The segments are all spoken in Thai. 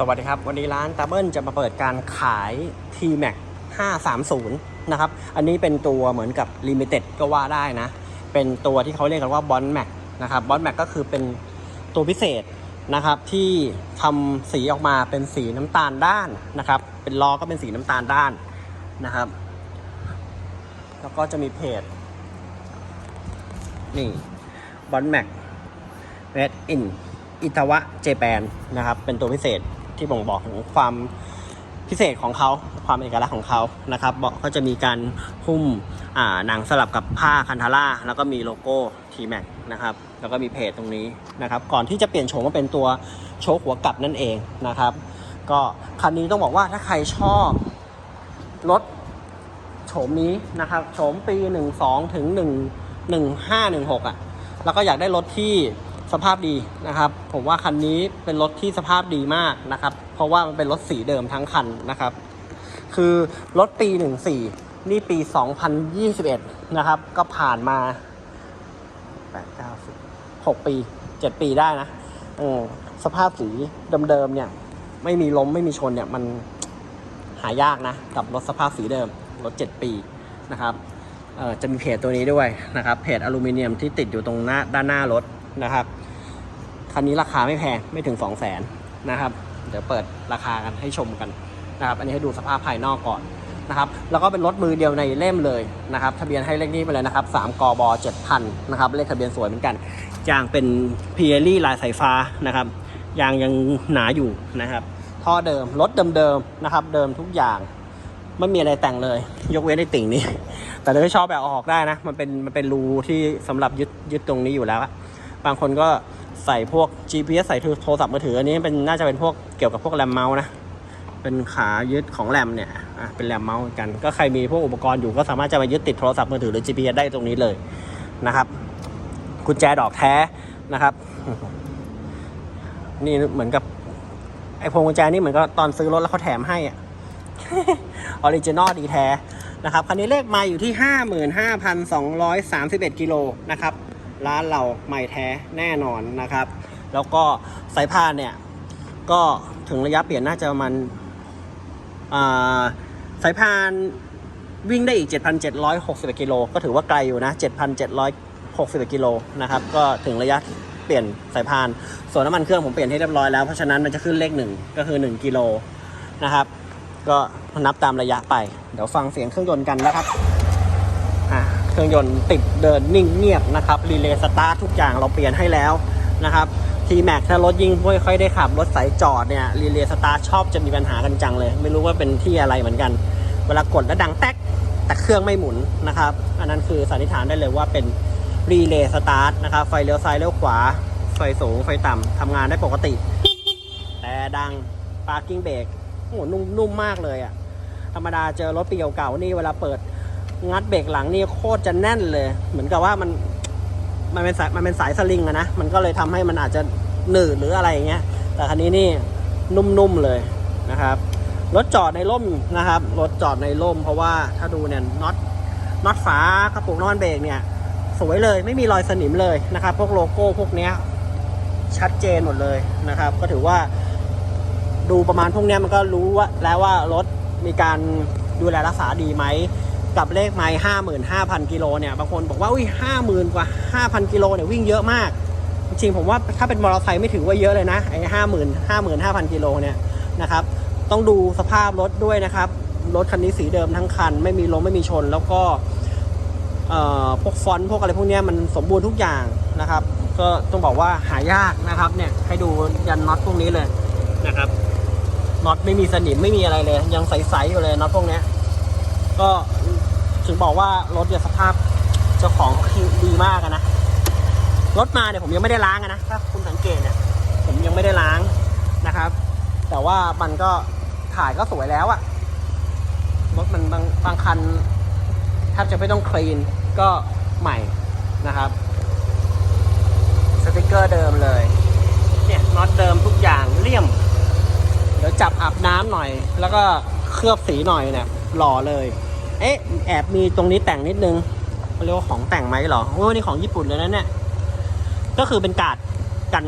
สวัสดีครับ วันนี้ร้านตาเบิลจะมาเปิดการขาย T-Max 530 นะครับ อันนี้เป็นตัวเหมือนกับ Limited ก็ว่าได้นะ เป็นตัวที่เขาเรียกกันว่า Bond Max นะครับ Bond Max ก็คือเป็นตัวพิเศษนะครับ ที่ทำสีออกมาเป็นสีน้ำตาลด้านนะครับ เป็นล้อก็เป็นสีน้ำตาลด้านนะครับ แล้วก็จะมีเพจ นี่ Bond Max Red in อิตาวะเจแปนนะครับ เป็นตัวพิเศษ ที่บ่งบอกถึงความพิเศษของเขาความเอกลักษณ์ของเขานะครับบอกก็จะมีการหุ้มหนังสลับกับผ้าคันทาร่าแล้วก็มีโลโก้ T-Max นะครับแล้วก็มีเพจตรงนี้นะครับก่อนที่จะเปลี่ยนโฉมมาเป็นตัวโชคหัวกลับนั่นเองนะครับ ก็คันนี้ต้องบอกว่าถ้าใครชอบรถโฉมนี้นะครับโฉมปี 12 ถึง 1 1516อะแล้วก็อยากได้รถที่ สภาพดีนะครับ ผมว่าคันนี้เป็นรถที่สภาพดีมากนะครับ เพราะว่ามันเป็นรถสีเดิมทั้งคันนะครับ คือรถปี 14 นี่ปี 2021 นะครับ ก็ผ่านมา 8 9 10 6 ปี 7 ปีได้นะเออสภาพสีเดิมๆเนี่ย ไม่มีล้มไม่มีชนเนี่ยมันหายากนะ กับรถสภาพสีเดิม รถ 7 ปีนะครับเออจะมีเพจตัวนี้ด้วยนะครับเพจอลูมิเนียมที่ติดอยู่ตรงหน้าด้านหน้ารถ นะครับ คันนี้ราคาไม่แพงไม่ถึง 2 0 0 0 0นนะครับ เดี๋ยวเปิดราคากันให้ชมกันนะครับ อันนี้ให้ดูสภาพภายนอกก่อนนะครับ แล้วก็เป็นรถมือเดียวในเล่มเลยนะครับ ทะเบียนให้เลขนี้ไปเลยนะครับ3กบ7,000นะครับเลขทะเบียนสวยเหมือนกันยางเป็นพีเอลี่ลายสายฟ้านะครับยางยังหนาอยู่นะครับ ท่อเดิมรถเดิมๆนะครับ เดิมทุกอย่างไม่มีอะไรแต่งเลย ยกเว้นไอ้ติ่งนี้ แต่ถ้าไม่ชอบแบบออกได้นะ มันเป็นมันเป็นรูที่สำหรับยึดยึดตรงนี้อยู่แล้ว บางคนก็ใส่พวก GPS ใส่โทรศัพท์มือถืออันนี้เป็นน่าจะเป็นพวกเกี่ยวกับพวกแรมเมาส์นะเป็นขายึดของแรมเนี่ยอะเป็นแรมเมาส์กันก็ใครมีพวกอุปกรณ์อยู่ก็สามารถจะมายึดติดโทรศัพท์มือถือหรือ GPS ได้ตรงนี้เลยนะครับกุญแจดอกแท้นะครับ นี่เหมือนกับไอ้พวงกุญแจนี่เหมือนกับตอนซื้อรถแล้วเขาแถมให้อะออริจินอลดีแท้นะครับคันนี้เลขมาอยู่ที่ 55,231กิโลนะครับ ร้านเราใหม่แท้แน่นอนนะครับ แล้วก็สายพานเนี่ย ก็ถึงระยะเปลี่ยนน่าจะมาณอ่าสายพานวิ่งได้อีก 7,761กิโลก็ถือว่าไกลอยู่นะ 7,761กิโลนะครับ ก็ถึงระยะเปลี่ยนสายพาน ส่วนน้ำมันเครื่องผมเปลี่ยนให้เรียบร้อยแล้ว เพราะฉะนั้นมันจะขึ้นเลขหนึ่งก็คือ 1กิโลนะครับ ก็นับตามระยะไป เดี๋ยวฟังเสียงเครื่องยนต์กันนะครับ เครื่องยนต์ติดเดินนิ่งเงียบนะครับรีเลย์สตาร์ททุกอย่างเราเปลี่ยนให้แล้วนะครับทีแม็กถ้ารถยิ่งไม่ค่อยได้ขับ รถสายจอดเนี่ยรีเลย์สตาร์ทชอบจะมีปัญหากันจังเลย ไม่รู้ว่าเป็นที่อะไรเหมือนกัน เวลากดแล้วดังแต๊กแต่เครื่องไม่หมุนนะครับ อันนั้นคือสันนิษฐานได้เลยว่าเป็นรีเลย์สตาร์ทนะครับ ไฟเลี้ยวซ้ายเลี้ยวขวา ไฟสูง ไฟต่ำทำงานได้ปกติ แต่ดัง parking brake โอ้โหนุ่มนุ่มมากเลยอะธรรมดาเจอรถปีเก่าๆนี่เวลาเปิด งัดเบรกหลังนี่โคตรจะแน่นเลย เหมือนกับว่ามันมันเป็นสายมันเป็นสายสลิงอะนะ มันก็เลยทำให้มันอาจจะหนืดหรืออะไรอย่างเงี้ย แต่คันนี้นี่นุ่มๆเลยนะครับ รถจอดในร่มนะครับ รถจอดในร่ม เพราะว่าถ้าดูเนี่ยน็อตน็อตฝากระปุกน้ำมันเบรกเนี่ยสวยเลยไม่มีรอยสนิมเลยนะครับ พวกโลโก้พวกเนี้ยชัดเจนหมดเลยนะครับ ก็ถือว่าดูประมาณพวกเนี้ยมันก็รู้ว่าแล้วว่ารถมีการดูแลรักษาดีไหม กับเลขไมล์ห้าหมื่นห้าพันกิโลเนี่ยบางคนบอกว่าอุ้ยห้าหมื่นกว่าห้าพันกิโลเนี่ยวิ่งเยอะมาก จริงผมว่าถ้าเป็นมอเตอร์ไซค์ไม่ถือว่าเยอะเลยนะไอ้ห้าหมื่นห้าหมื่นห้าพันกิโลเนี่ยนะครับต้องดูสภาพรถด้วยนะครับรถคันนี้สีเดิมทั้งคัน ไม่มีล้มไม่มีชน แล้วก็เอ่อพวกฟอนต์พวกอะไรพวกนี้มันสมบูรณ์ทุกอย่างนะครับ ก็ต้องบอกว่าหายากนะครับเนี่ยให้ดูยันน็อตพวกนี้เลยนะครับน็อตไม่มีสนิมไม่มีอะไรเลย ยังใสๆอยู่เลยน็อตพวกนี้ก็ ถึงบอกว่ารถเนี่ยสภาพเจ้าของดีมากนะรถมาเนี่ยผมยังไม่ได้ล้างนะถ้าคุณสังเกตเนี่ยผมยังไม่ได้ล้างนะครับ แต่ว่ามันก็ถ่ายก็สวยแล้วอะรถมันบางบางคันแทบจะไม่ต้องคลีนก็ใหม่นะครับสติกเกอร์เดิมเลย เนี่ยน็อตเดิมทุกอย่างเลี่ยม เดี๋ยวจับอาบน้ำหน่อย แล้วก็เคลือบสีหน่อยเนี่ยหล่อเลย เอ๊ะแอบมีตรงนี้แต่งนิดนึงเรียกว่าของแต่งไหมเหรอโอ้นี่ของญี่ปุ่นเลยนะเนี่ยก็คือเป็นกาดกัน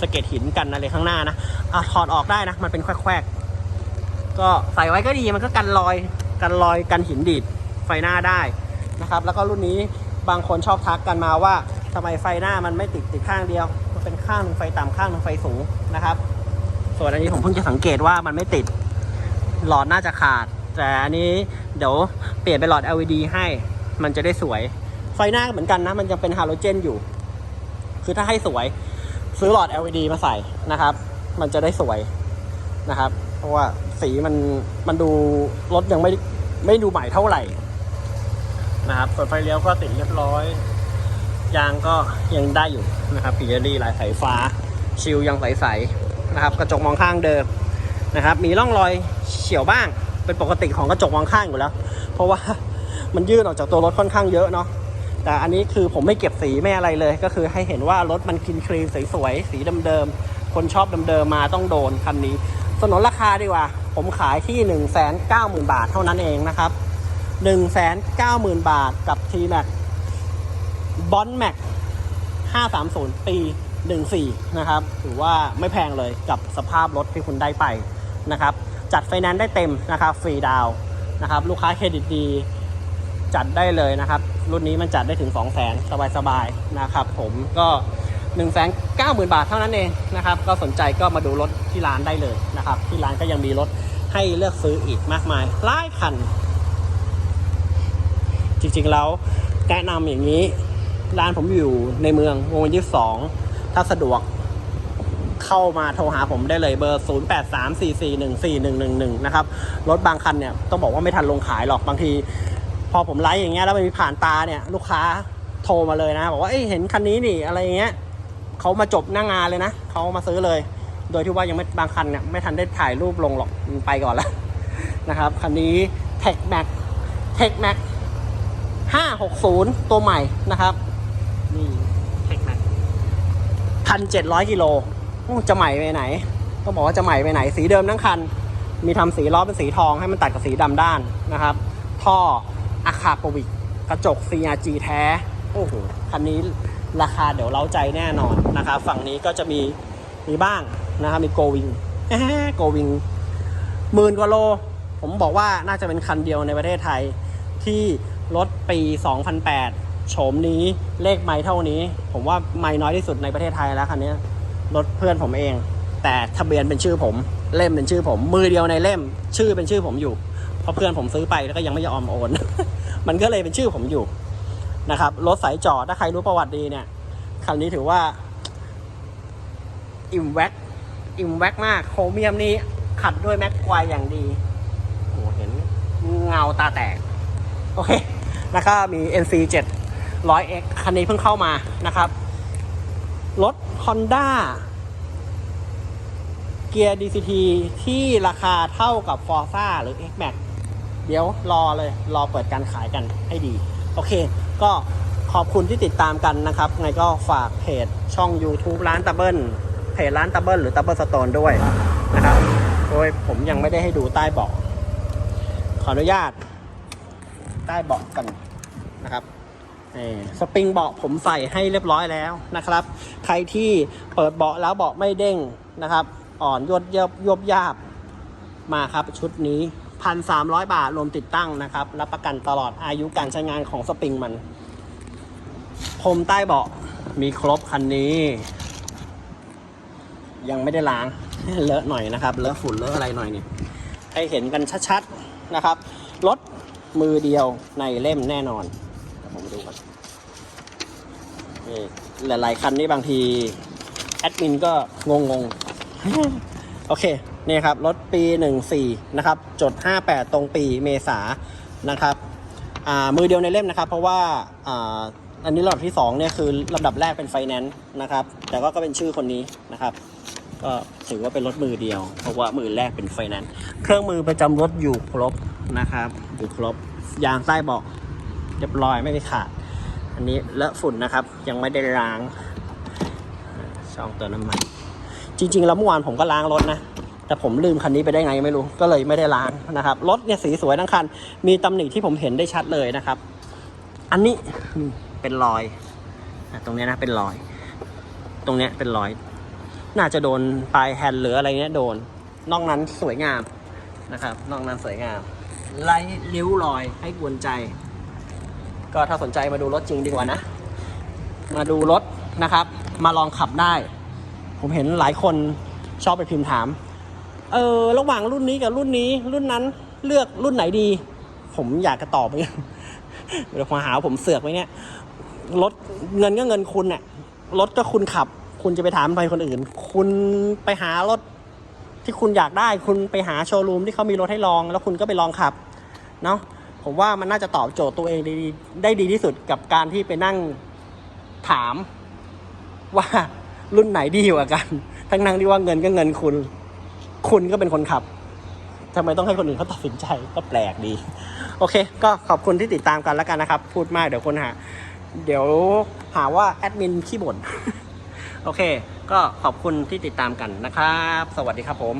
สเก็ดหินกันอะไรข้างหน้านะอะถอดออกได้นะ มันเป็นแควกๆก็ใส่ไว้ก็ดีมันก็กันรอยกันรอยกันหินดีดไฟหน้าได้นะครับ แล้วก็รุ่นนี้บางคนชอบทักกันมาว่าทำไมไฟหน้ามันไม่ติดติดข้างเดียว มันเป็นข้างหนึ่งไฟต่ำข้างหนึ่งไฟสูงนะครับ ส่วนอันนี้ผมเพิ่งจะสังเกตว่ามันไม่ติด หลอดน่าจะขาด แต่อันนี้เดี๋ยวเปลี่ยนเป็นหลอด LED ให้ มันจะได้สวย ไฟหน้าเหมือนกันนะ มันยังเป็นฮาโลเจนอยู่ คือถ้าให้สวย ซื้อหลอด LED มาใส่นะครับ มันจะได้สวยนะครับ เพราะว่าสีมันมันดูรถยังไม่ไม่ดูใหม่เท่าไหร่นะครับส่วนไฟเลี้ยวก็ติดเรียบร้อย ยางก็ยังได้อยู่นะครับพิเยรี่ลายสายฟ้า ชิลยังใสๆนะครับ กระจกมองข้างเดิมนะครับ มีร่องรอยเฉียวบ้าง เป็นปกติของกระจกมองข้างอยู่แล้ว เพราะว่ามันยื่นออกจากตัวรถค่อนข้างเยอะเนาะแต่อันนี้คือผมไม่เก็บสีไม่อะไรเลย ก็คือให้เห็นว่ารถมันคลีนคลีนสวยๆสีเดิมๆคนชอบเดิมๆมาต้องโดนคันนี้สนนราคาดีกว่า ผมขายที่ 1 9 0 0 0 0 บาทเท่านั้นเองนะครับ 1 9 0 0 0 0 บาทกับ t m a x บอนแม็ก530 ปี 14 นะครับ ถือว่าไม่แพงเลยกับสภาพรถที่คุณได้ไปนะครับ จัดไฟแนนซ์ได้เต็มนะครับฟรีดาวนะครับลูกค้าเครดิตดีจัดได้เลยนะครับ รุ่นนี้มันจัดได้ถึง 2 0 0 0 0 0สบายๆนะครับผมก็1 9 0 0 0 0บาทเท่านั้นเองนะครับ ก็สนใจก็มาดูรถที่ร้านได้เลยนะครับ ที่ร้านก็ยังมีรถให้เลือกซื้ออีกมากมายหลายคัน จริงๆแล้วแนะนำอย่างนี้ ร้านผมอยู่ในเมืองวงเวียนยี่สองถ้าสะดวก เข้ามาโทรหาผมได้เลยเบอร์ 0 8 3 4 4 1 4 1 1 1 นะครับ รถบางคันเนี่ยต้องบอกว่าไม่ทันลงขายหรอกบางที พอผมไลฟ์อย่างเงี้ยแล้วมันมีผ่านตาเนี่ยลูกค้าโทรมาเลยนะ บอกว่าเอ้ยเห็นคันนี้นี่อะไรอย่างเงี้ยเขามาจบหน้างงานเลยนะเขามาซื้อเลย โดยที่ว่ายังไม่บางคันเนี่ยไม่ทันได้ถ่ายรูปลงหรอกไปก่อนแล้วนะครับคันนี้ Tech Max Tech Max 560 ตัวใหม่นะครับ นี่เทคแม็กพันเจ็ดร้อยกิโล จะใหม่ไปไหนต้องบอกว่าจะใหม่ไปไหน สีเดิมทั้งคัน มีทำสีล้อเป็นสีทองให้มันตัดกับสีดำด้านนะครับ ท่ออะคาโปวิกกระจก CRG แท้ โอ้โห คันนี้ราคาเดี๋ยวเล้าใจแน่นอนนะครับ ฝั่งนี้ก็จะมีมีบ้างนะครับ มีโกวิงโกวิงหมื่นกว่าโล ผมบอกว่าน่าจะเป็นคันเดียวในประเทศไทย ที่รถปี 2008 โฉมนี้เลขไม้เท่านี้ ผมว่าไม่น้อยที่สุดในประเทศไทยแล้วคันนี้ รถเพื่อนผมเอง แต่ทะเบียนเป็นชื่อผมเล่มเป็นชื่อผม มือเดียวในเล่ม ชื่อเป็นชื่อผมอยู่ เพราะเพื่อนผมซื้อไปแล้วก็ยังไม่ยอมโอน มันก็เลยเป็นชื่อผมอยู่นะครับรถสายจอดถ้าใครรู้ประวัติดีเนี่ยคันนี้ถือว่าอิ่มแว็กอิ่มแว็กมากโครเมียมนี้ขัดด้วยแม็กควายอย่างดีโอ้เห็นเงาตาแตก โอเค แล้วก็มี NC 700X คันนี้เพิ่งเข้ามานะครับ รถ Honda เกียร์ DCT ที่ราคาเท่ากับ Forza หรือ X-Max เดี๋ยวรอเลย รอเปิดการขายกันให้ดี โอเค ก็ขอบคุณที่ติดตามกันนะครับไงก็ฝากเพจช่อง YouTube ร้านตะเบิลเพจร้านตะเบิลหรือตะเบิลสโตนด้วยนะครับ โดยผมยังไม่ได้ให้ดูใต้เบาะขออนุญาตใต้เบาะกันนะครับ สปริงเบาะผมใส่ให้เรียบร้อยแล้วนะครับ ใครที่เปิดเบาะแล้วเบาะไม่เด้งนะครับ อ่อนยวดเยบยบยาบมาครับชุดนี้พันสามร้อยบาทรวมติดตั้งนะครับ รับประกันตลอดอายุการใช้งานของสปริงมันพรมใต้เบาะมีครบคันนี้ ยังไม่ได้ล้างเลอะหน่อยนะครับเลอะฝุ่นเลอะอะไรหน่อยนี่ให้เห็นกันชัดๆนะครับรถมือเดียวในเล่มแน่นอน ผมดูก่อนนี่หลาย ๆ คันนี่บางที แอดมินก็งงงๆโอเค นี่ครับ รถปี 14 นะครับ จด 58 ตรงปีเมษานะครับ มือเดียวในเล่มนะครับ เพราะว่าอ่าอันนี้ลำดับที่2เนี่ยคือลำดับแรกเป็นไฟแนนซ์นะครับ แต่ก็ก็เป็นชื่อคนนี้นะครับ ก็ถือว่าเป็นรถมือเดียว เพราะว่ามือแรกเป็นไฟแนนซ์เครื่องมือประจำรถอยู่ครบนะครับอยู่ครบยางใต้เบาะ เรียบร้อยไม่ได้ขาด อันนี้เลอะฝุ่นนะครับ ยังไม่ได้ล้างช่องเติมน้ำมัน จริง ๆ แล้วเมื่อวานผมก็ล้างรถนะ แต่ผมลืมคันนี้ไปได้ไงไม่รู้ก็เลยไม่ได้ล้างนะครับรถเนี่ยสีสวยทั้งคัน มีตำหนิที่ผมเห็นได้ชัดเลยนะครับ อันนี้เป็นรอยตรงนี้นะเป็นรอย ตรงนี้เป็นรอย น่าจะโดนปลายแฮนด์หรืออะไรเนี้ยโดน นอกนั้นสวยงามนะครับ นอกนั้นสวยงามไร้ริ้วรอยให้กวนใจ ก็ถ้าสนใจมาดูรถจริงดีกว่านะ มาดูรถนะครับ มาลองขับได้ ผมเห็นหลายคนชอบไปพิมพ์ถาม เออระหว่างรุ่นนี้กับรุ่นนี้รุ่นนั้นเลือกรุ่นไหนดี ผมอยากจะตอบไปเดี๋ยวมาหาผมเสือกไว้เนี่ยรถเงินก็เงินคุณเนี่ยรถก็คุณขับ คุณจะไปถามใครคนอื่น คุณไปหารถที่คุณอยากได้ คุณไปหาโชว์รูมที่เขามีรถให้ลอง แล้วคุณก็ไปลองขับ เนาะ ผมว่ามันน่าจะตอบโจทย์ตัวเองได้ดีได้ดีที่สุดกับการที่ไปนั่งถามว่ารุ่นไหนดีกว่ากัน ทั้งนั้นที่ว่าเงินก็เงินคุณ คุณก็เป็นคนขับทำไมต้องให้คนอื่นเขาตัดสินใจก็แปลกดี โอเค ก็ขอบคุณที่ติดตามกันแล้วกันนะครับ พูดมากเดี๋ยวคนหา เดี๋ยวหาว่าแอดมินขี้บ่นโอเค ก็ขอบคุณที่ติดตามกันนะครับ สวัสดีครับผม